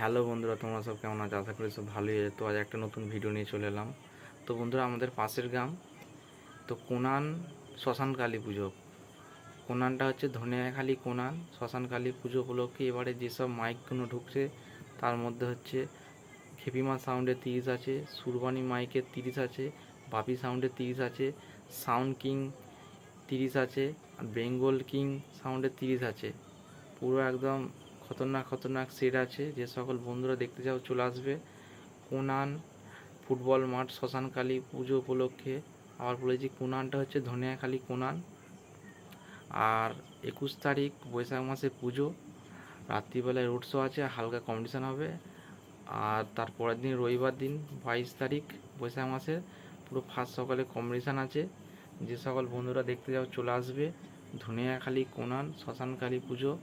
Hello বন্ধুরা, তোমরা সব কেমন আছো? আশা করি সব ভালোই তো আজ একটা নতুন ভিডিও নিয়ে চলে এলাম। তো বন্ধুরা, আমাদের পাশের গ্রাম, তো কোনান শ্মশান কালী পুজো। কোনানটা হচ্ছে ধনিয়াখালী কোনান শ্মশান কালী পুজো উপলক্ষে এবারে যেসব মাইকগুলো ঢুকছে, তার মধ্যে হচ্ছে খেপিমা সাউন্ডের তিরিশ আছে সুরবানি মাইকের তিরিশ আছে, বাপি সাউন্ডের তিরিশ আছে সাউন্ড কিং তিরিশ আছে, আর বেঙ্গল কিং সাউন্ডের তিরিশ আছে। পুরো একদম খতরনাক খতরনাক সিট আছে। যে সকল বন্ধুরা দেখতে চাও চলে আসবে। কোনান ফুটবল মাঠ শ্মশানকালী পুজো উপলক্ষে। আবার বলেছি কোনানটা হচ্ছে ধনিয়াখালী কোনান। আর একুশ তারিখ বৈশাখ মাসে পুজো। রাত্রিবেলায় রোড শো আছে, হালকা কম্পিটিশান হবে। আর তারপরের দিন রবিবার দিন, বাইশ তারিখ বৈশাখ মাসের পুরো ফার্স্ট সকালে কম্পিটিশান আছে। যে সকল বন্ধুরা দেখতে যাও চলে আসবে। ধনিয়াখালী কোনান শ্মশানকালী পুজো।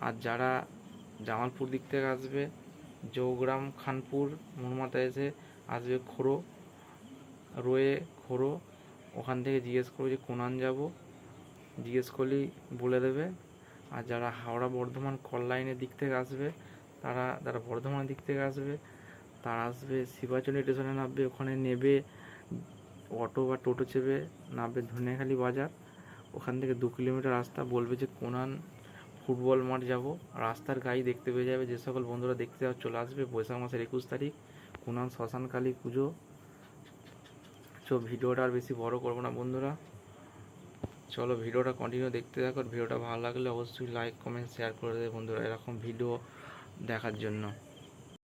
আর যারা জামালপুর দিক থেকে আসবে, জৌগ্রাম, খানপুর মোরমাতা এসে আসবে খোড়ো রয়ে খোড়ো ওখান থেকে জিজ্ঞেস করবে যে কোনান যাব। জিজ্ঞেস করলেই বলে দেবে। আর যারা হাওড়া বর্ধমান কল লাইনের দিক থেকে আসবে, তারা, যারা বর্ধমানের দিক থেকে আসবে, তারা আসবে শিবাচলী স্টেশনে নামবে, ওখানে নেবে অটো বা টোটো চেপে নামবে ধনিয়াখালী বাজার। ওখান থেকে দু কিলোমিটার রাস্তা, বলবে যে কোনান ফুটবল মাঠ যাব, রাস্তার গায়ে দেখতে পেয়ে যাবে, যে সকল বন্ধুরা দেখতে যাও, চলে আসবে, বৈশাখ মাসের একুশ তারিখ, কুনান শ্মশান কালী পুজো। চো ভিডিওটা আর বেশি বড় করব না বন্ধুরা। চলো ভিডিওটা কন্টিনিউ দেখতে থাকো ভিডিওটা ভালো লাগলে অবশ্যই লাইক কমেন্ট শেয়ার করে দেবে বন্ধুরা, এরকম ভিডিও দেখার জন্য।